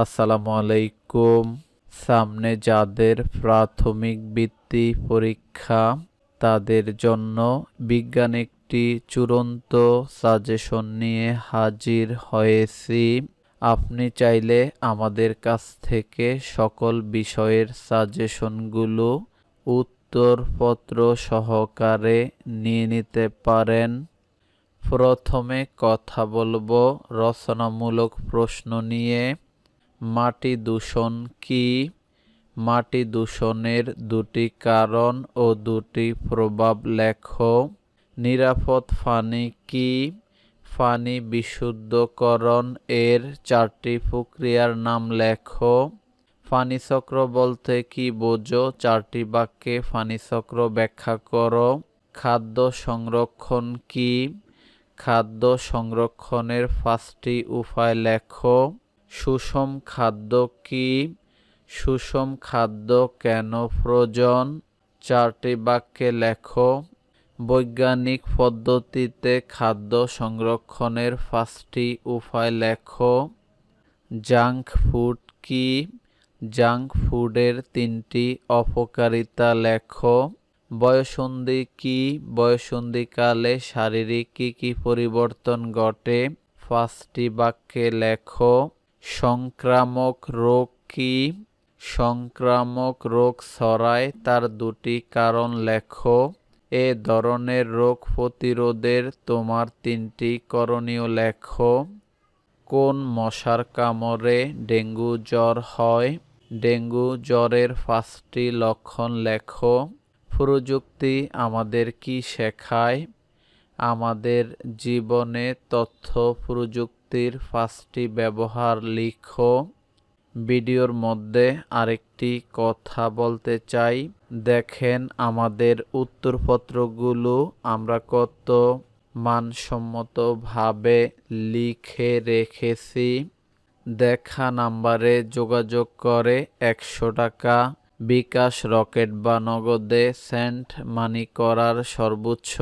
আসসালামু আলাইকুম। সামনে যাদের প্রাথমিক বৃত্তি পরীক্ষা, তাদের জন্য বিজ্ঞান একটি চূড়ান্ত সাজেশন নিয়ে হাজির হয়েছি। আপনি চাইলে আমাদের কাছ থেকে সকল বিষয়ের সাজেশনগুলো উত্তরপত্র সহকারে নিয়ে নিতে পারেন। প্রথমে কথা বলব রচনামূলক প্রশ্ন নিয়ে। মাটি দূষণ কি? মাটি দূষণের দুটি কারণ ও দুটি প্রভাব লেখো। নিরাপদ ফানি কি? ফানি বিশুদ্ধকরণ এর চারটি প্রক্রিয়ার নাম লেখো। পানিচক্র বলতে কি বোঝো? চারটি বাক্যে পানিচক্র ব্যাখ্যা করো। খাদ্য সংরক্ষণ কি? খাদ্য সংরক্ষণের পাঁচটি উপায় লেখো। সুষম খাদ্য কি? সুষম খাদ্য কেন প্রয়োজন? চারটি বাক্যে লেখো। বৈজ্ঞানিক পদ্ধতিতে খাদ্য সংরক্ষণের পাঁচটি উপায় লেখো। জাঙ্ক ফুড কি? জাঙ্ক ফুডের তিনটি অপকারিতা লেখো। বয়সন্ধি কি? বয়সন্ধিকালে শারীরিক কী কী পরিবর্তন ঘটে? পাঁচটি বাক্যে লেখো। সংক্রামক রোগ কি? সংক্রামক রোগ ছড়ায় তার দুটি কারণ লেখো। এ ধরনের রোগ প্রতিরোধের তোমার তিনটি করণীয় লেখো। কোন মশার কামড়ে ডেঙ্গু জ্বর হয়? ডেঙ্গু জ্বরের পাঁচটি লক্ষণ লেখো। প্রযুক্তি আমাদের কি শেখায়? আমাদের জীবনে তথ্য প্রযুক্তির পাঁচটি ব্যবহার লিখো। ভিডিওর মধ্যে আরেকটি কথা বলতে চাই। দেখেন আমাদের উত্তরপত্রগুলো আমরা কত মানসম্মতভাবে লিখে রেখেছি। দেখা নাম্বারে যোগাযোগ করে একশো টাকা। বিকাশ রকেট বা নগদে সেন্ট মানি করার সর্বোচ্চ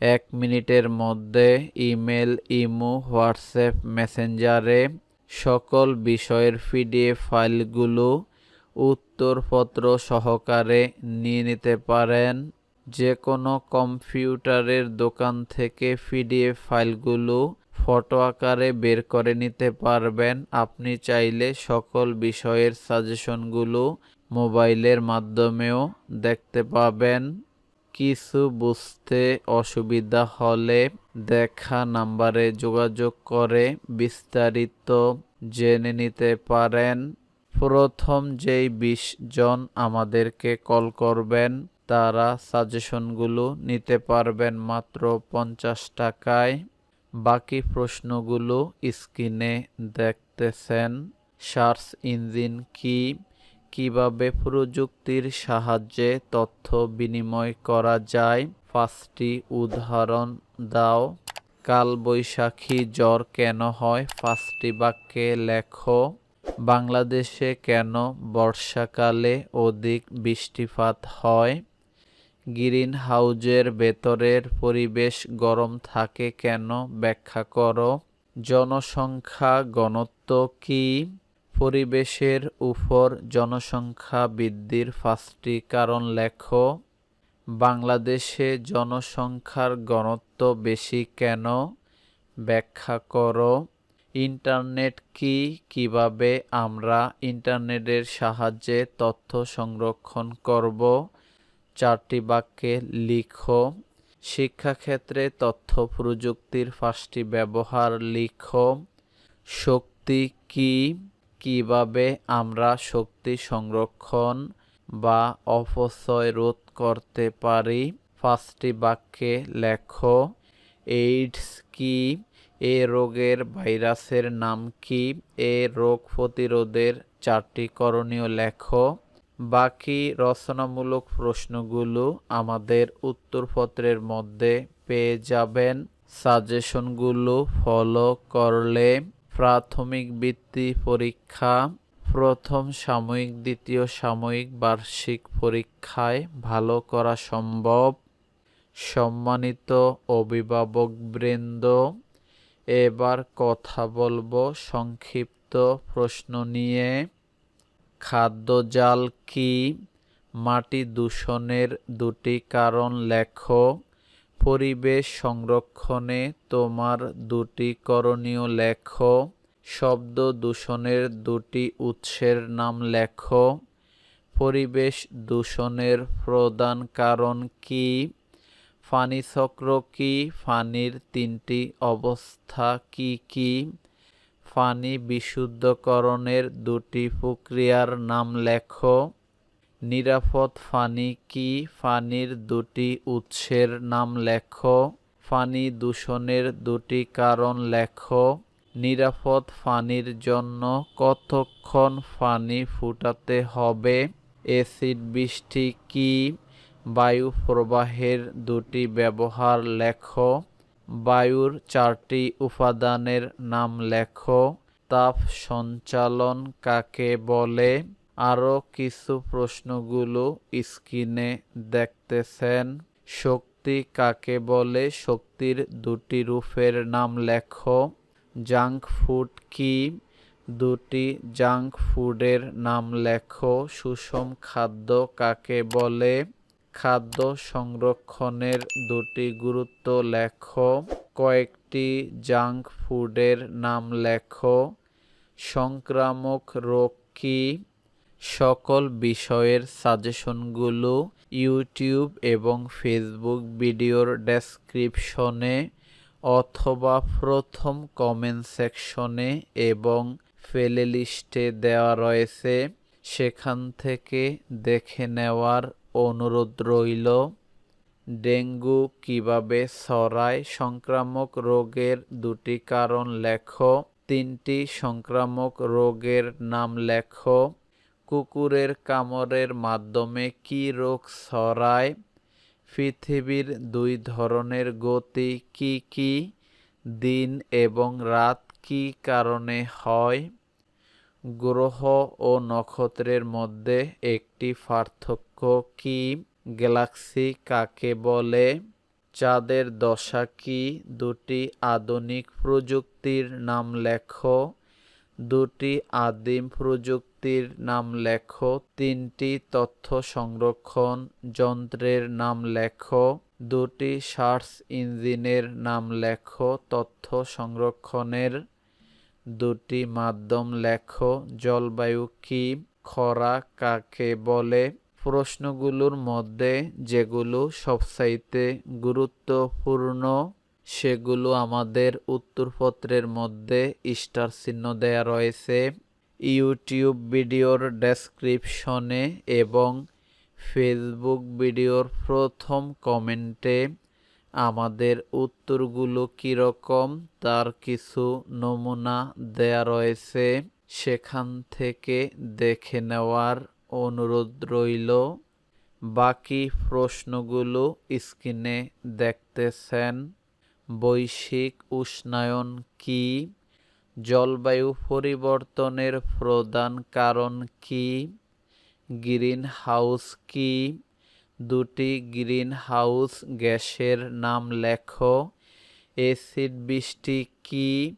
এক মিনিটের মধ্যে ইমেল, ইমো, হোয়াটসঅ্যাপ, মেসেঞ্জারে সকল বিষয়ের পিডিএফ ফাইলগুলো উত্তরপত্র সহকারে নিয়ে নিতে পারেন। যে কোনো কম্পিউটারের দোকান থেকে পিডিএফ ফাইলগুলো ফটো আকারে বের করে নিতে পারবেন। আপনি চাইলে সকল বিষয়ের সাজেশনগুলো মোবাইলের মাধ্যমেও দেখতে পাবেন। কিছু বুঝতে অসুবিধা হলে দেখা নাম্বারে যোগাযোগ করে বিস্তারিত জেনে নিতে পারেন। প্রথম যেই বিশ জন আমাদেরকে কল করবেন, তারা সাজেশনগুলো নিতে পারবেন মাত্র পঞ্চাশ টাকায়। বাকি প্রশ্নগুলো স্ক্রিনে দেখতেছেন। সার্চ ইঞ্জিন কি? কীভাবে প্রযুক্তির সাহায্যে তথ্য বিনিময় করা যায়? পাঁচটি উদাহরণ দাও। কালবৈশাখী জ্বর কেন হয়? পাঁচটি বাক্যে লেখো। বাংলাদেশে কেন বর্ষাকালে অধিক বৃষ্টিপাত হয়? গ্রিন হাউজের ভেতরের পরিবেশ গরম থাকে কেন? ব্যাখ্যা করো। জনসংখ্যা, ঘনত্ব কি? পরিবেশের উপর জনসংখ্যা বৃদ্ধির পাঁচটি কারণ লেখো। বাংলাদেশে জনসংখ্যার ঘনত্ব বেশি কেন? ব্যাখ্যা করো। ইন্টারনেট কি কীভাবে আমরা ইন্টারনেটের সাহায্যে তথ্য সংরক্ষণ করব? চারটি বাক্যে লিখো। শিক্ষাক্ষেত্রে তথ্য প্রযুক্তির পাঁচটি ব্যবহার লিখো। শক্তি কি? কীভাবে আমরা শক্তি সংরক্ষণ বা অপচয় রোধ করতে পারি? পাঁচটি বাক্যে লেখো, এইডস কি? এ রোগের ভাইরাসের নাম কি? এ রোগ প্রতিরোধের চারটি করণীয় লেখো। বাকি রচনামূলক প্রশ্নগুলো আমাদের উত্তরপত্রের মধ্যে পেয়ে যাবেন। সাজেশনগুলো ফলো করলে প্রাথমিক বৃত্তি পরীক্ষা, প্রথম সাময়িক, দ্বিতীয় সাময়িক বার্ষিক পরীক্ষায় ভালো করা সম্ভব। সম্মানিত অভিভাবকবৃন্দ এবার কথা বলব সংক্ষিপ্ত প্রশ্ন নিয়ে। খাদ্যজাল কি? মাটি দূষণের দুটি কারণ লেখো। পরিবেশ সংরক্ষণে তোমার দুটি করণীয় লেখো। শব্দ দূষণের দুটি উৎসের নাম লেখো। পরিবেশ দূষণের প্রধান কারণ কি? ফানিচক্র কি? ফানির তিনটি অবস্থা কি কি? ফানি বিশুদ্ধকরণের দুটি প্রক্রিয়ার নাম লেখো। নিরাপদ ফানি কি? ফানির দুটি উৎসের নাম লেখো। ফানি দূষণের দুটি কারণ লেখো। নিরাপদ ফানির জন্য কতক্ষণ ফানি ফুটাতে হবে? অ্যাসিড বৃষ্টি কি? বায়ু প্রবাহের দুটি ব্যবহার লেখো। বায়ুর চারটি উপাদানের নাম লেখো। তাপ সঞ্চালন কাকে বলে? আরও কিছু প্রশ্নগুলো স্ক্রিনে দেখতেছেন। শক্তি কাকে বলে? শক্তির দুটি রূপের নাম লেখো। জাঙ্ক ফুড কি? দুটি জাঙ্ক ফুডের নাম লেখো। সুষম খাদ্য কাকে বলে? খাদ্য সংরক্ষণের দুটি গুরুত্ব লেখো। কয়েকটি জাঙ্ক ফুডের নাম লেখো। সংক্রামক রোগ কি? সকল বিষয়ের সাজেশনগুলো ইউটিউব এবং ফেসবুক ভিডিওর ডেসক্রিপশনে অথবা প্রথম কমেন্ট সেকশনে এবং ফেলে লিস্টে দেওয়া রয়েছে। সেখান থেকে দেখে নেওয়ার অনুরোধ রইল, ডেঙ্গু কীভাবে ছড়ায়, সংক্রামক রোগের দুটি কারণ লেখো, তিনটি সংক্রামক রোগের নাম লেখো। কুকুরের কামড়ের মাধ্যমে কি রোগ ছড়ায়? পৃথিবীর দুই ধরনের গতি কি কি? দিন এবং রাত কি কারণে হয়? গ্রহ ও নক্ষত্রের মধ্যে একটি পার্থক্য কি? গ্যালাক্সি কাকে বলে? চাঁদের দশা কি? দুটি আধুনিক প্রযুক্তির নাম লেখো। দুটি আদিম প্রযুক্তির নাম লেখো, তিনটি তথ্য সংরক্ষণ যন্ত্রের নাম লেখো, দুটি সার্চ ইঞ্জিনের নাম লেখো, তথ্য সংরক্ষণের দুটি মাধ্যম লেখো, জলবায়ু কি, খরা কাকে বলে, প্রশ্নগুলোর মধ্যে যেগুলো সবচাইতে গুরুত্বপূর্ণ সেগুলো আমাদের উত্তরপত্রের মধ্যে স্টার চিহ্ন দেয়া রয়েছে। ইউটিউব ভিডিওর ডেসক্রিপশনে এবং ফেসবুক ভিডিওর প্রথম কমেন্টে আমাদের উত্তরগুলো কীরকম তার কিছু নমুনা দেয়া রয়েছে। সেখান থেকে দেখে নেওয়ার অনুরোধ রইল। বাকি প্রশ্নগুলো স্ক্রিনে দেখতেছেন। বৈশ্বিক উষ্ণায়ন কি? জলবায়ু পরিবর্তনের প্রধান কারণ কি? গ্রিন হাউস কি? দুটি গ্রিন হাউস গ্যাসের নাম লেখো। এসিড বৃষ্টি কি?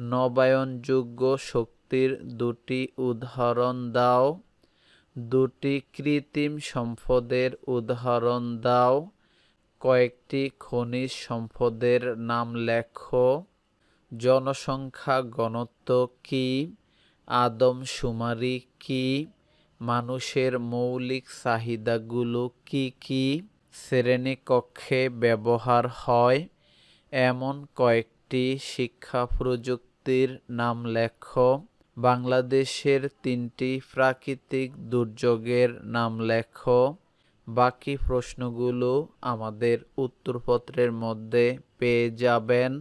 নবায়নযোগ্য শক্তির দুটি উদাহরণ দাও। দুটি কৃত্রিম সম্পদের উদাহরণ দাও। কয়েকটি খনিজ সম্পদের নাম লেখো। জনসংখ্যা ঘনত্ব কি? আদমশুমারি কি? মানুষের মৌলিক চাহিদাগুলো কি কি? শ্রেণীকক্ষে ব্যবহার হয়। এমন কয়েকটি শিক্ষা প্রযুক্তির নাম লেখো। বাংলাদেশের তিনটি প্রাকৃতিক দুর্যোগের নাম লেখো। বাকি প্রশ্নগুলো আমাদের উত্তরপত্রের মধ্যে পেয়ে যাবেন।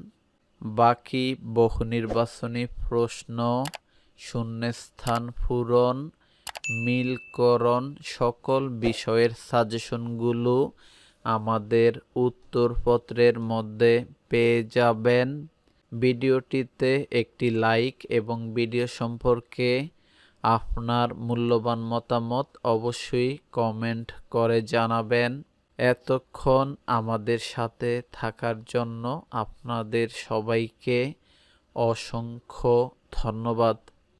বাকি বহু নির্বাচনী প্রশ্ন, শূন্যস্থান পূরণ, মিলকরণ সকল বিষয়ের সাজেশনগুলো আমাদের উত্তরপত্রের মধ্যে পেয়ে যাবেন। ভিডিওটিতে একটি লাইক এবং ভিডিও সম্পর্কে আপনার মূল্যবান মতামত অবশ্যই কমেন্ট করে জানাবেন। এতক্ষণ আমাদের সাথে থাকার জন্য আপনাদের সবাইকে অসংখ্য ধন্যবাদ।